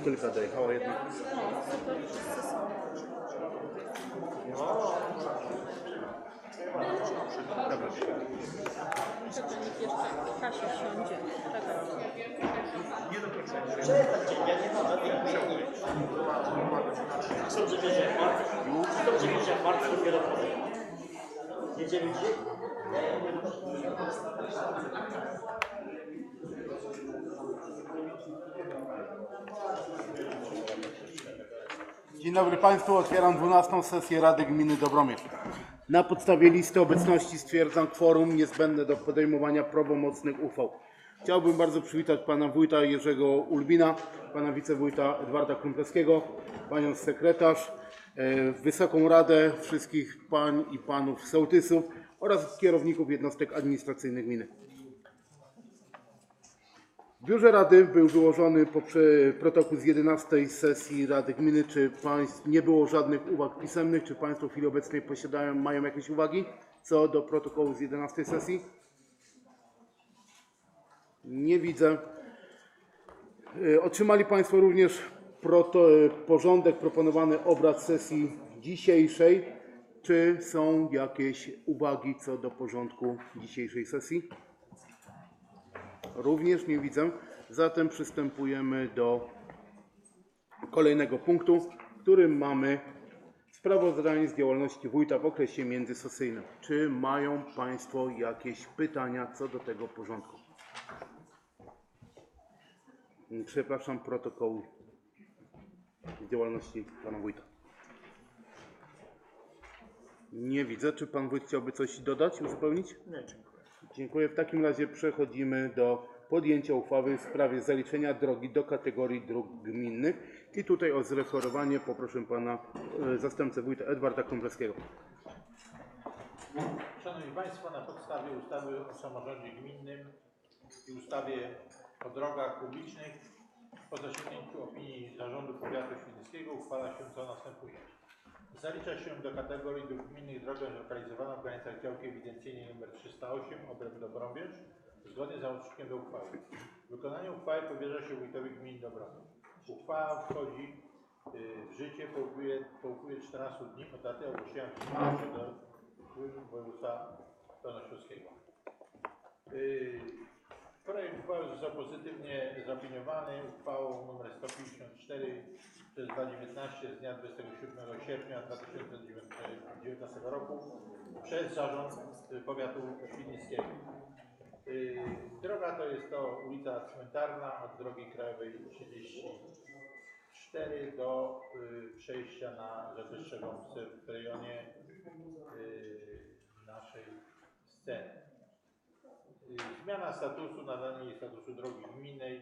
motylka dojechała jednak. No, super, wszyscy są. Dobra. Czekaj, niech jeszcze Kasia siądzie. Czekaj. Są przecież martw. Są przecież martw dopiero potem. Jedziemy dzisiaj? Dzień dobry Państwu, otwieram 12 sesję Rady Gminy Dobromierz. Na podstawie listy obecności stwierdzam kworum niezbędne do podejmowania prawomocnych uchwał. Chciałbym bardzo przywitać Pana Wójta Jerzego Ulbina, Pana Wicewójta Edwarda Krumplewskiego, Panią Sekretarz, e, Wysoką Radę, wszystkich Pań i Panów Sołtysów oraz kierowników jednostek administracyjnych gminy. W biurze Rady był wyłożony protokół z 11 sesji Rady Gminy. Czy państw nie było żadnych uwag pisemnych? Czy Państwo w chwili obecnej posiadają, mają jakieś uwagi co do protokołu z 11 sesji? Nie widzę. Y, Otrzymali Państwo również proto, y, porządek proponowany obrad sesji dzisiejszej. Czy są jakieś uwagi co do porządku dzisiejszej sesji? Również nie widzę. Zatem przystępujemy do kolejnego punktu, w którym mamy sprawozdanie z działalności wójta w okresie międzysesyjnym. Czy mają Państwo jakieś pytania co do tego porządku? Przepraszam, protokół z działalności Pana Wójta. Nie widzę. Czy Pan Wójt chciałby coś dodać, uzupełnić? Nie, dziękuję. Dziękuję. W takim razie przechodzimy do podjęcia uchwały w sprawie zaliczenia drogi do kategorii dróg gminnych. I tutaj o zreferowanie poproszę pana e, zastępcę wójta Edwarda Krąbrowskiego. Szanowni Państwo, na podstawie ustawy o samorządzie gminnym i ustawy o drogach publicznych po zasięgnięciu opinii Zarządu Powiatu Świdnickiego uchwala się co następuje. Zalicza się do kategorii dróg gminnych drogę zlokalizowaną w granicach działki ewidencyjnej nr 308 obręb Dobrąbierz zgodnie z załącznikiem do uchwały. Wykonanie uchwały powierza się wójtowi gminy Dobrąbierz. Uchwała wchodzi y, w życie po upływie, po upływie 14 dni od daty ogłoszenia wniosku do wpływu województwa dolnośląskiego. Yy, Projekt uchwały został pozytywnie zaopiniowany uchwałą nr 154 przez 219 z dnia 27 sierpnia 2019 roku przez Zarząd y, Powiatu Świdnickiego. Yy, Droga to jest to ulica Cmentarna od drogi krajowej 34 do y, przejścia na Rzeczę Strzegomscy w rejonie y, naszej sceny. Y, Zmiana statusu, nadanie jej statusu drogi gminnej y,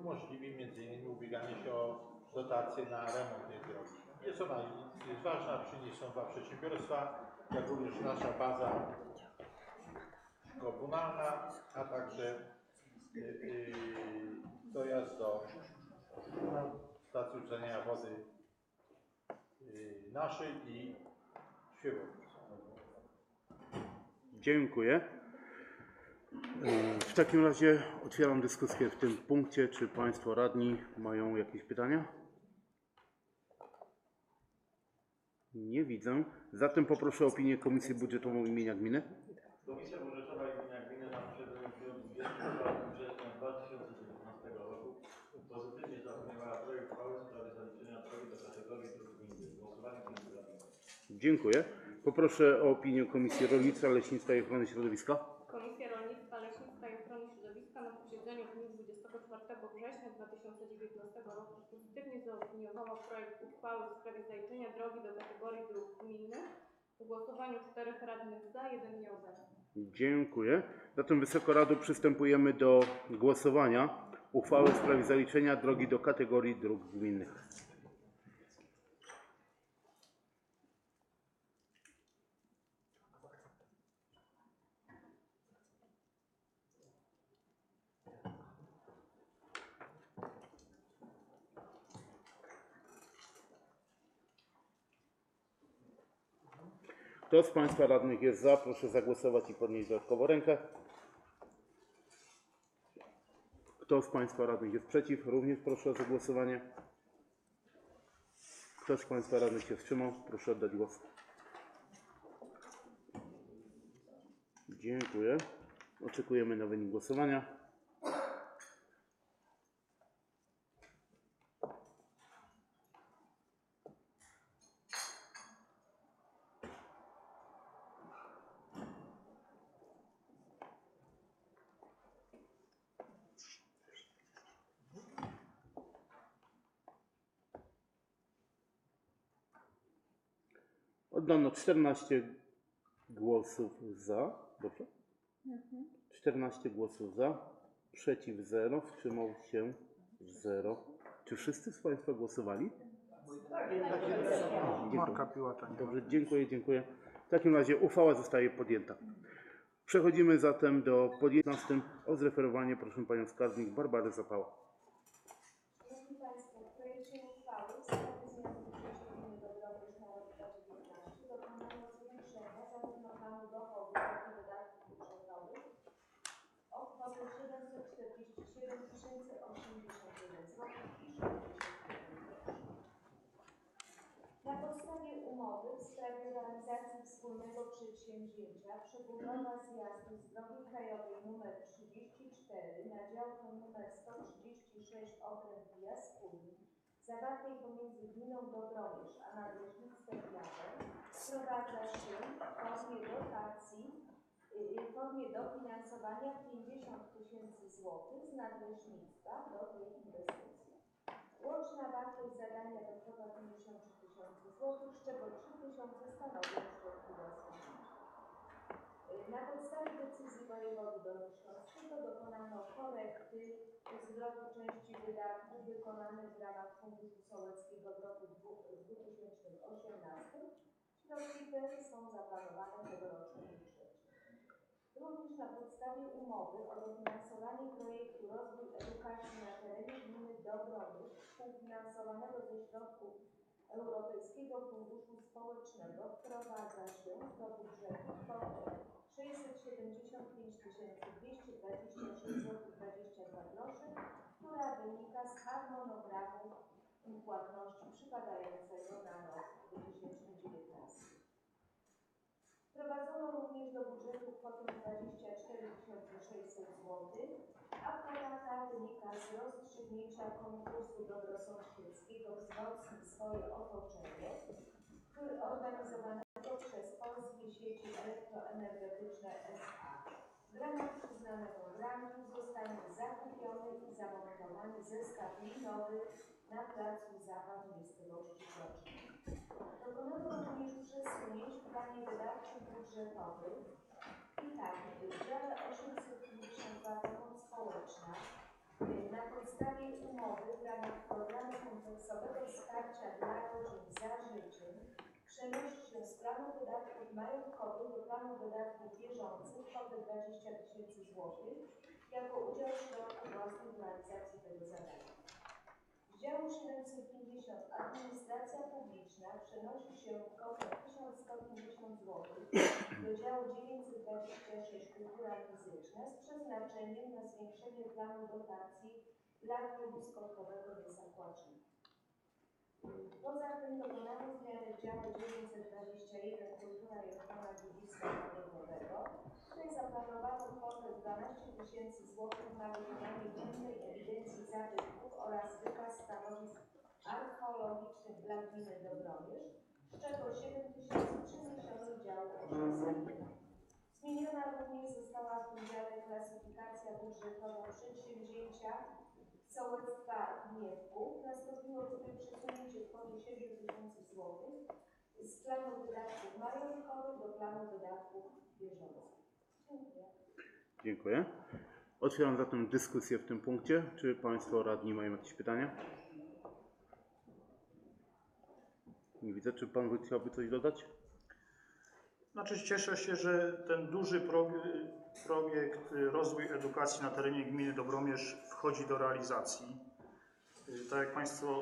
umożliwi m.in. ubieganie się o dotacje na remont tej drogi. Jest ona jest ważna, przy niej są dwa przedsiębiorstwa, jak również nasza baza komunalna, a także y, y, dojazd do stacji uczenia wody y, naszej i Świebodzic. Dziękuję. W takim razie otwieram dyskusję w tym punkcie. Czy Państwo radni mają jakieś pytania? Nie widzę. Zatem poproszę o opinię Komisji Budżetową imienia gminy. Komisja Budżetowa Gminy Gminy na posiedzeniu w dniu 24 września 2019 roku pozytywnie zaopiniowała projekt uchwały w sprawie zaliczenia drogi do kategorii dróg. Głosowanie gminy radnych. Dziękuję. Poproszę o opinię Komisji Rolnictwa, Leśnictwa i Ochrony Środowiska. Komisja Rolnictwa, Leśnictwa i Ochrony Środowiska na posiedzeniu w dniu 24 września 2019 roku pozytywnie zaopiniowała projekt uchwały w sprawie zaliczenia drogi do kategorii dróg gminnych. W głosowaniu czterech radnych za, jeden nieobecny. Dziękuję. Zatem Wysoko Rado przystępujemy do głosowania uchwały w sprawie zaliczenia drogi do kategorii dróg gminnych. Kto z Państwa radnych jest za, proszę zagłosować i podnieść dodatkowo rękę. Kto z Państwa radnych jest przeciw? Również proszę o zagłosowanie. Kto z Państwa radnych się wstrzymał? Proszę oddać głos. Dziękuję. Oczekujemy na wynik głosowania. Oddano 14 głosów za. Dobrze? 14 głosów za, przeciw 0, wstrzymał się 0. Czy wszyscy z Państwa głosowali? Marka Piłata nie ma. Dobrze, dziękuję, dziękuję. W takim razie uchwała zostaje podjęta. Przechodzimy zatem do podjęcia o zreferowanie proszę Panią Skarbnik Barbary Zapała. Szanowni Państwo, w projekcie uchwały w sprawie zmiany budżetu gminy Dobrobysz na rok 2019 dokonano zwiększenia zarówno planu dochodów, jak i wydatków budżetowych o kwotę 747 081 zł i 60 Na podstawie umowy w sprawie realizacji wspólnego przedsięwzięcia przebudowa zjazdu z drogi krajowej nr 34 na działkę nr 136 okręg Jaskółni zawartej pomiędzy gminą Dobromierz a nadleśnictwem Jawor wprowadza się w formie dotacji, y, y, w formie dofinansowania 50 tysięcy złotych z nadleśnictwa do tej inwestycji. Łączna wartość zadania to kwota 53 tysięcy złotych, z czego 3 tysiące stanowią środki własne. Na podstawie decyzji wojewody dolnośląskiego dokonano korekty zwrotu części wydatków wykonanych w ramach Funduszu Sołeckiego w roku dwu- 2018. Środki te są zaplanowane w tegorocznym budżecie. Również na podstawie umowy o dofinansowanie projektu Rozwój Edukacji na terenie gminy Dobromierz współfinansowanego ze środków Europejskiego Funduszu Społecznego wprowadza się do budżetu kwotę 675 226 zł 22 groszy, która wynika z harmonogramu płatności przypadającego na rok 2019. Wprowadzono również do budżetu kwotę 24 600 zł, a kwota ta wynika z rozstrzygnięcia konkursu dobrosąsiedzkiego Wzmocnij swoje otoczenie, który organizowanego przez Polskie Sieci Elektroenergetyczne S.A. W ramach przyznanego grantu zostanie zakupiony i zamontowany zestaw linowy na placu zabaw miejscowości Krocznik. Dokonano również przesunięć w planie wydatków budżetowych w dziale 852 pomoc społeczna y, na podstawie umowy w ramach programu kompleksowego wsparcia dla rodzin za życiem przenosi się z planu wydatków majątkowych do planu wydatków bieżących kwotę 20 tysięcy złotych jako udział środków własnych w realizacji tego zadania. Działu 750 Administracja Publiczna przenosi się kwotę 1150 zł do działu 926 Kultura Fizyczna z przeznaczeniem na zwiększenie planu dotacji dla klubu sportowego Kłaczyn. Poza tym dokonano zmiany w dziale 921 Kultura i ochrona dziedzictwa narodowego. Tutaj zaplanowano kwotę 12 tysięcy złotych na wykonanie gminnej ewidencji zabytków oraz wykaz stanowisk archeologicznych dla gminy Dobromierz, z czego 7 tysięcy przeniesiono działu 800. Zmieniona również została w tym dziale klasyfikacja budżetowa przedsięwzięcia sołectwa Gniewków. Nastąpiło tutaj przesunięcie kwoty 7 tysięcy złotych z planu wydatków majątkowych do planu wydatków bieżących. Dziękuję. Dziękuję. Otwieram zatem dyskusję w tym punkcie. Czy Państwo radni mają jakieś pytania? Nie widzę. Czy Pan Wójt chciałby coś dodać? Znaczy cieszę się, że ten duży pro- projekt y, Rozwój Edukacji na terenie gminy Dobromierz wchodzi do realizacji. Y, Tak jak Państwo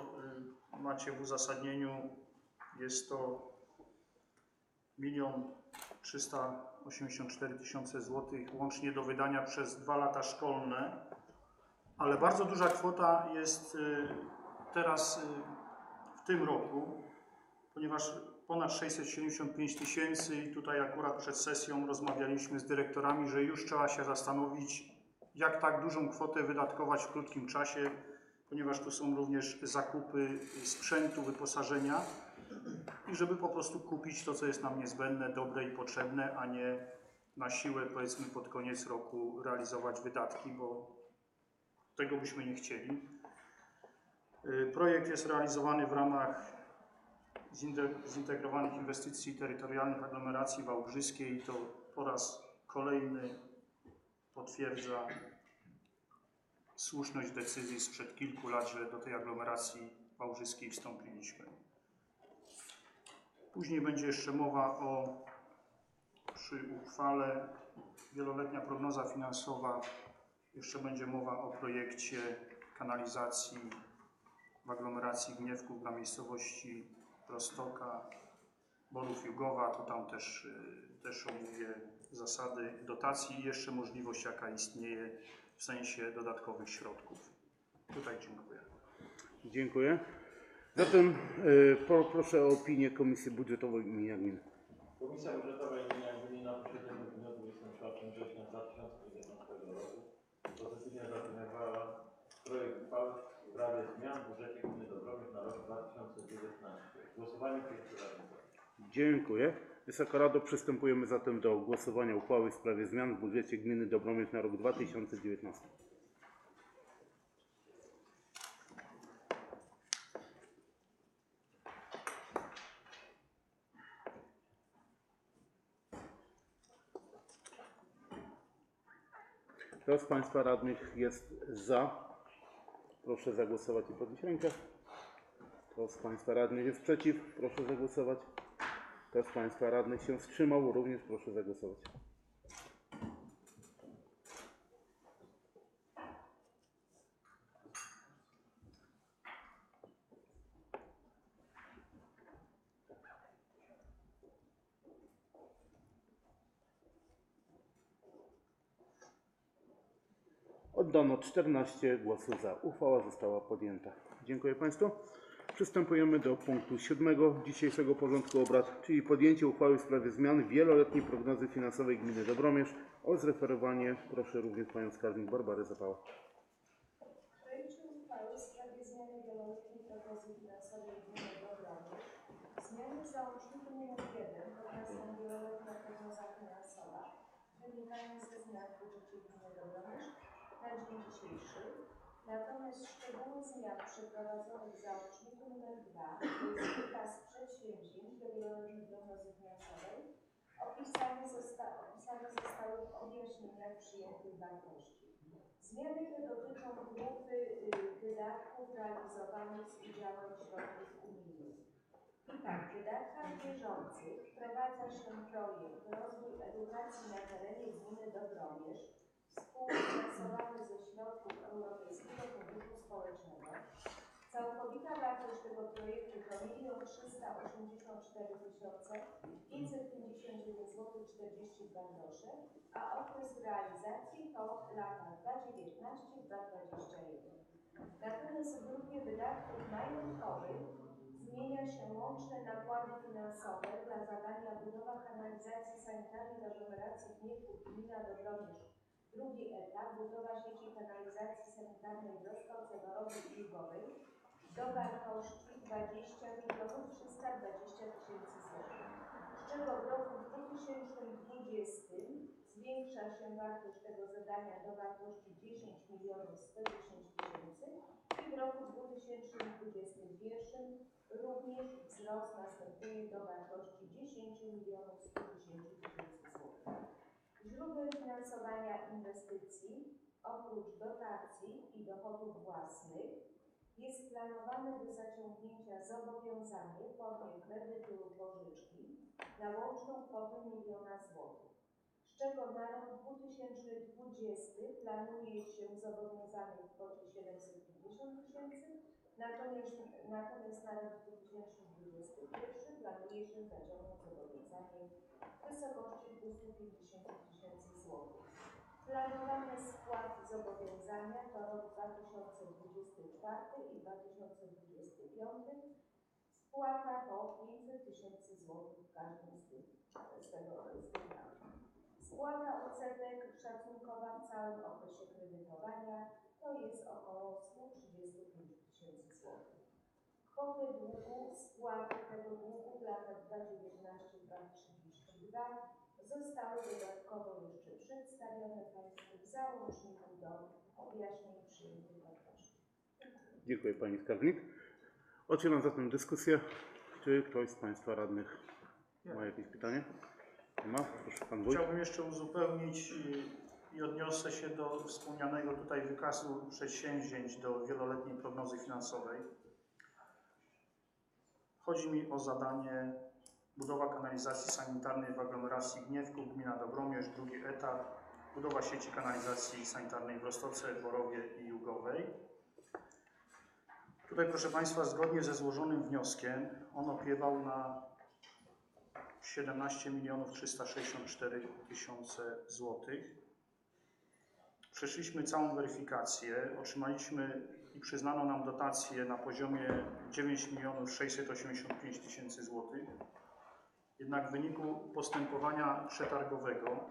y, macie w uzasadnieniu, jest to milion 384 tysiące złotych łącznie do wydania przez dwa lata szkolne. Ale bardzo duża kwota jest y, teraz y, w tym roku, ponieważ ponad 675 tysięcy i tutaj akurat przed sesją rozmawialiśmy z dyrektorami, że już trzeba się zastanowić, jak tak dużą kwotę wydatkować w krótkim czasie, ponieważ tu są również zakupy sprzętu, wyposażenia i żeby po prostu kupić to, co jest nam niezbędne, dobre i potrzebne, a nie na siłę, powiedzmy, pod koniec roku realizować wydatki, bo tego byśmy nie chcieli. Y, Projekt jest realizowany w ramach zinte- zintegrowanych inwestycji terytorialnych aglomeracji wałbrzyskiej i to po raz kolejny potwierdza słuszność decyzji sprzed kilku lat, że do tej aglomeracji wałbrzyskiej wstąpiliśmy. Później będzie jeszcze mowa o przy uchwale wieloletnia prognoza finansowa. Jeszcze będzie mowa o projekcie kanalizacji w aglomeracji Gniewków dla miejscowości Prostoka, Borów Jugowa. To tam też, y, też omówię zasady dotacji i jeszcze możliwość, jaka istnieje w sensie dodatkowych środków. Tutaj dziękuję. Dziękuję. Zatem y, pro, proszę o opinię Komisji Budżetowej Gminy Gminy. Komisja Budżetowa Gminy Gminy na posiedzeniu w dniu 24 września 2019 roku pozytywnie zaopiniowała projekt uchwały w sprawie zmian w budżecie gminy Dobromierz na rok 2019. Głosowanie raz. Dziękuję. Wysoka Rado, przystępujemy zatem do głosowania uchwały w sprawie zmian w budżecie gminy Dobromierz na rok 2019. Kto z Państwa radnych jest za? Proszę zagłosować i podnieść rękę. Kto z Państwa radnych jest przeciw? Proszę zagłosować. Kto z Państwa radnych się wstrzymał? Również proszę zagłosować. Oddano 14 głosów za. Uchwała została podjęta. Dziękuję Państwu. Przystępujemy do punktu siódmego dzisiejszego porządku obrad, czyli podjęcie uchwały w sprawie zmian wieloletniej prognozy finansowej gminy Dobromierz. O zreferowanie proszę również Panią Skarbnik Barbarę Zapała. W projekcie uchwały w sprawie zmiany wieloletniej prognozy finansowej gminy Dobromierz zmiany w załączniku nr 1 pokazują wieloletnia prognoza finansowa wynikają ze zmian w budżecie gminy Dobromierz na dzień dzisiejszy. Natomiast szczegóły zmian przeprowadzonych w załączniku nr 2 to jest wykaz przedsięwzięć do wieloletniej prognozy finansowej opisane, zosta opisane zostały w objaśnieniach przyjętych wartości. Zmiany te dotyczą grupy y, wydatków realizowanych z udziałem środków unijnych. I tak, w wydatkach bieżących wprowadza się projekt Rozwój Edukacji na terenie gminy Dobromierz, współfinansowany ze środków Europejskiego Funduszu Społecznego. Całkowita wartość tego projektu to 1 384 559 zł 42 grosze, a okres realizacji to lata 2019-2021. Natomiast w grupie wydatków majątkowych zmienia się łączne nakłady finansowe dla zadania budowa kanalizacji sanitarnej aglomeracji Gniewków Gmina Dobromierz. Drugi etap budowa sieci kanalizacji sanitarnej w Rozkoce Dorowej i Lwowej do wartości 20 milionów 320 tysięcy złotych. Z czego w roku 2020 zwiększa się wartość tego zadania do wartości 10 milionów 110 tysięcy i w roku 2021 również wzrost następuje do wartości 10 milionów 110 tysięcy złotych. Źródłem finansowania inwestycji oprócz dotacji i dochodów własnych jest planowane do zaciągnięcia zobowiązanie w formie kredytu lub pożyczki na łączną kwotę miliona złotych, z czego na rok 2020 planuje się zobowiązanie w kwocie 750 tysięcy, natomiast, natomiast na rok 2021 planuje się zaciągnąć zobowiązanie w wysokości 250 tysięcy złotych. Planowane spłaty zobowiązania to rok 2024 i 2025. Spłata to 500 tysięcy złotych w każdym z tych, z tego, z tych. Spłata odsetek szacunkowa w całym okresie kredytowania to jest około 135 tysięcy złotych. Kwotę długu, spłaty tego długu w latach 2019-2032 zostały dodatkowo jeszcze przedstawione Państwu w załączniku do objaśnień przyjętych wartości. Dziękuję Pani Skarbnik. Otwieram zatem dyskusję. Czy ktoś z Państwa radnych ma jakieś pytanie? Nie ma? Proszę Pan Wójt. Chciałbym jeszcze uzupełnić y, i odniosę się do wspomnianego tutaj wykazu przedsięwzięć do wieloletniej prognozy finansowej. Chodzi mi o zadanie budowa kanalizacji sanitarnej w aglomeracji Gniewków, gmina Dobromierz, drugi etap, budowa sieci kanalizacji sanitarnej w Roztoce, Borowie i Jugowej. Tutaj, proszę Państwa, zgodnie ze złożonym wnioskiem, on opiewał na 17 milionów 364 tysiące złotych. Przeszliśmy całą weryfikację, otrzymaliśmy i przyznano nam dotację na poziomie 9 milionów 685 tysięcy złotych. Jednak w wyniku postępowania przetargowego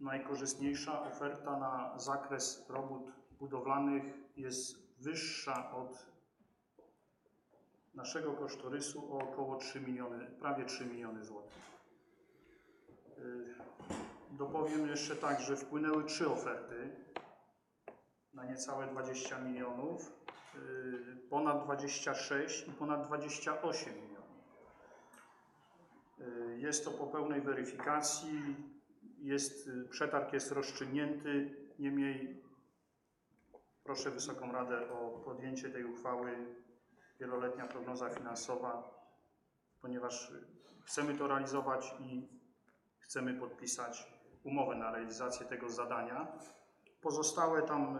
najkorzystniejsza oferta na zakres robót budowlanych jest wyższa od naszego kosztorysu o około 3 miliony, prawie 3 miliony złotych. Dopowiem jeszcze tak, że wpłynęły trzy oferty na niecałe 20 milionów, y, ponad 26 i ponad 28 milionów. Y, Jest to po pełnej weryfikacji, jest, y, przetarg jest rozstrzygnięty, niemniej proszę Wysoką Radę o podjęcie tej uchwały wieloletnia prognoza finansowa, ponieważ chcemy to realizować i chcemy podpisać umowę na realizację tego zadania. Pozostałe tam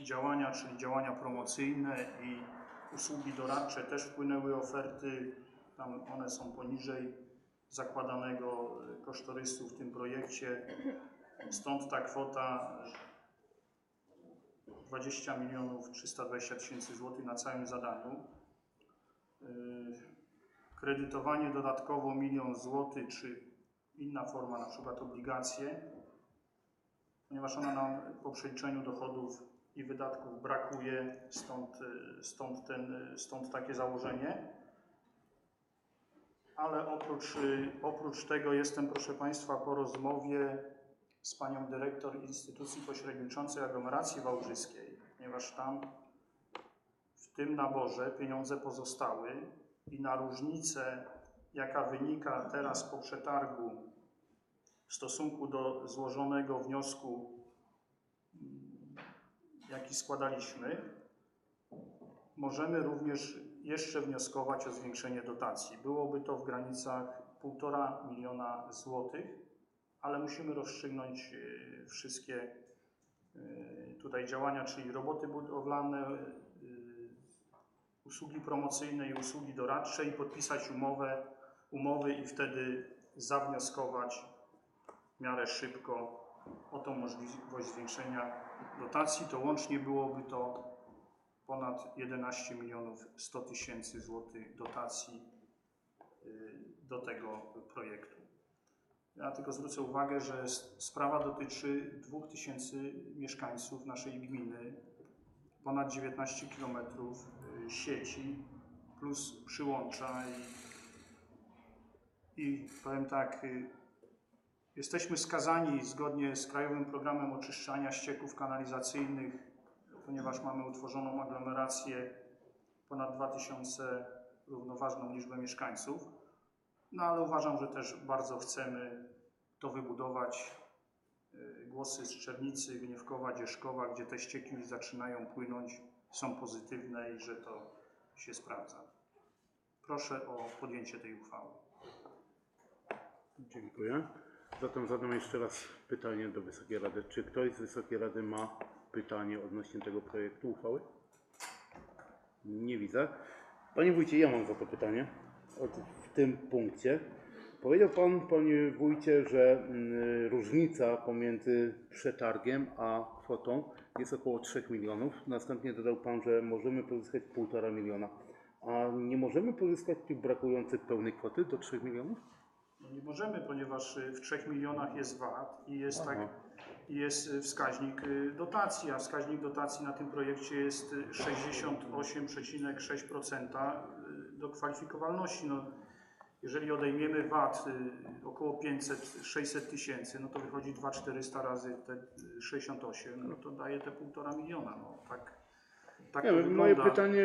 y, działania, czyli działania promocyjne i usługi doradcze też wpłynęły oferty. Tam one są poniżej zakładanego y, kosztorysu w tym projekcie. Stąd ta kwota 20 milionów 320 tysięcy złotych na całym zadaniu. Kredytowanie dodatkowo milion złotych, czy inna forma, na przykład obligacje, ponieważ ona nam po przeliczeniu dochodów i wydatków brakuje, stąd, yy, stąd, ten, yy, stąd takie założenie. Ale oprócz, yy, oprócz tego jestem, proszę Państwa, po rozmowie z panią dyrektor instytucji pośredniczącej aglomeracji wałbrzyskiej, ponieważ tam w tym naborze pieniądze pozostały i na różnicę, jaka wynika teraz po przetargu w stosunku do złożonego wniosku, mm, jaki składaliśmy, możemy również jeszcze wnioskować o zwiększenie dotacji. Byłoby to w granicach 1,5 miliona złotych ale musimy rozstrzygnąć y, wszystkie y, tutaj działania, czyli roboty budowlane, y, usługi promocyjne i usługi doradcze i podpisać umowę, umowy i wtedy zawnioskować w miarę szybko o tą możliwość zwiększenia dotacji. To łącznie byłoby to ponad 11 milionów 100 tysięcy złotych dotacji y, do tego projektu. Ja tylko zwrócę uwagę, że sprawa dotyczy 2000 mieszkańców naszej gminy, ponad 19 km sieci plus przyłącza i, i powiem tak, y, jesteśmy skazani zgodnie z Krajowym Programem Oczyszczania Ścieków Kanalizacyjnych, ponieważ mamy utworzoną aglomerację ponad 2000 równoważną liczbę mieszkańców. No ale uważam, że też bardzo chcemy to wybudować. Y, Głosy z Czernicy, Gniewkowa, Dzieszkowa, gdzie te ścieki już zaczynają płynąć, są pozytywne i że to się sprawdza. Proszę o podjęcie tej uchwały. Dziękuję. Zatem zadam jeszcze raz pytanie do Wysokiej Rady. Czy ktoś z Wysokiej Rady ma pytanie odnośnie tego projektu uchwały? Nie widzę. Panie Wójcie, ja mam za to pytanie. W tym punkcie. Powiedział Pan, Panie Wójcie, że mm, różnica pomiędzy przetargiem a kwotą jest około 3 milionów. Następnie dodał Pan, że możemy pozyskać 1,5 miliona. A nie możemy pozyskać tych brakujących pełnej kwoty do 3 milionów? Nie możemy, ponieważ y, w 3 milionach jest VAT i jest, tak, jest y, wskaźnik y, dotacji, a wskaźnik dotacji na tym projekcie jest y, 68,6% y, do kwalifikowalności. No, jeżeli odejmiemy VAT około 500-600 tysięcy, no to wychodzi 2400 razy te y, 68, no to daje te 1,5 miliona. No, tak, tak Nie moje pytanie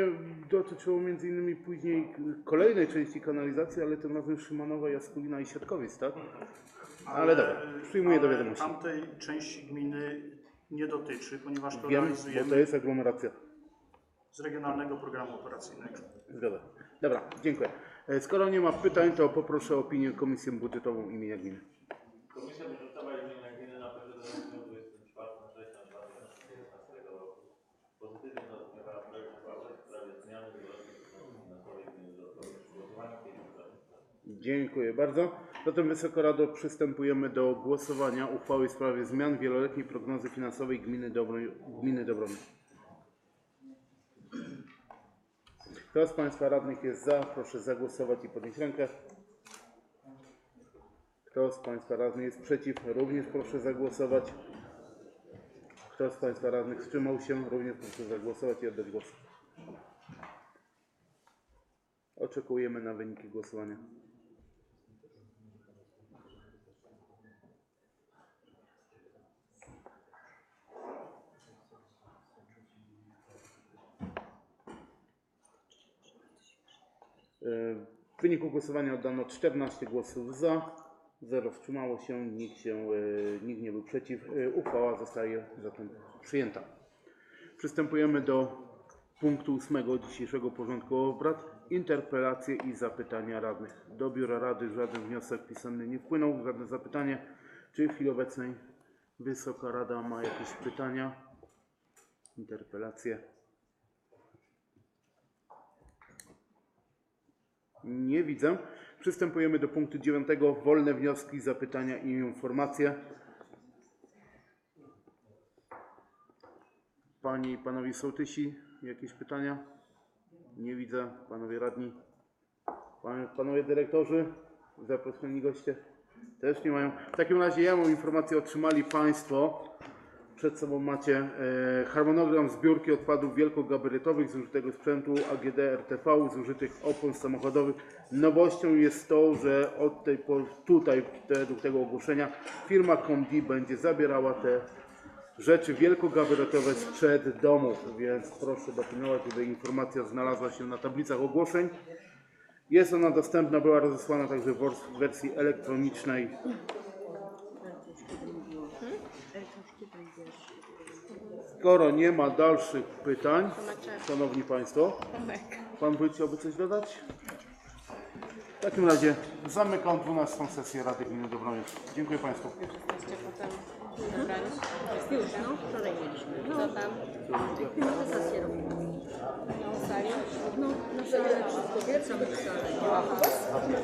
dotyczyło między innymi później kolejnej części kanalizacji, ale tym razem Szymanowa, Jaskulina i Siatkowic, tak? Ale dobra, przyjmuję do ale wiadomości. Tamtej części gminy nie dotyczy, ponieważ to Wiem, realizujemy bo to jest aglomeracja. z Regionalnego Programu Operacyjnego. Zgoda. Dobra, dziękuję. E, Skoro nie ma pytań, to poproszę o opinię Komisję Budżetową imienia gminy. Komisja Budżetowa imienia Gminy na posiedzeniu w dniu 24 września 2019 roku pozytywnie zaopiniowała projekt uchwały w sprawie zmiany wyroku finansowej Gminy Dorosłowej. Głosowanie pięciu Dziękuję bardzo. Zatem Wysoka Rado, przystępujemy do głosowania uchwały w sprawie zmian wieloletniej prognozy finansowej gminy, Dobro, gminy Dobromir. Kto z Państwa radnych jest za, proszę zagłosować i podnieść rękę. Kto z Państwa radnych jest przeciw, również proszę zagłosować. Kto z Państwa radnych wstrzymał się, również proszę zagłosować i oddać głos. Oczekujemy na wyniki głosowania. W wyniku głosowania oddano 14 głosów za, 0 wstrzymało się, nikt, się, e, nikt nie był przeciw. E, Uchwała zostaje zatem przyjęta. Przystępujemy do punktu ósmego dzisiejszego porządku obrad. Interpelacje i zapytania radnych. Do Biura Rady żaden wniosek pisemny nie wpłynął, żadne zapytanie. Czy w chwili obecnej Wysoka Rada ma jakieś pytania? Interpelacje? Nie widzę. Przystępujemy do punktu dziewiątego. Wolne wnioski, zapytania i informacje. Panie i panowie sołtysi, jakieś pytania? Nie widzę. Panowie radni? Panowie dyrektorzy? Zaproszeni goście? Też nie mają. W takim razie ja mam informację, otrzymali Państwo. Przed sobą macie e, harmonogram zbiórki odpadów wielkogabarytowych, zużytego sprzętu AGD RTV, zużytych opon samochodowych. Nowością jest to, że od tej pory tutaj, według tego ogłoszenia, firma Comdi będzie zabierała te rzeczy wielkogabarytowe sprzed domów, więc proszę dopilnować, żeby informacja znalazła się na tablicach ogłoszeń. Jest ona dostępna, była rozesłana także w wersji elektronicznej. Skoro nie ma dalszych pytań, Szanowni Państwo, Pan Wójt chciałby coś dodać? W takim razie zamykam 12 sesję Rady Gminy Dobromir. Dziękuję Państwu. Jesteście potem zebrani? Już, no. Wczoraj mieliśmy. Co tam? Sesję robimy. Na sali? No, na salę wszystko wieczór do salę.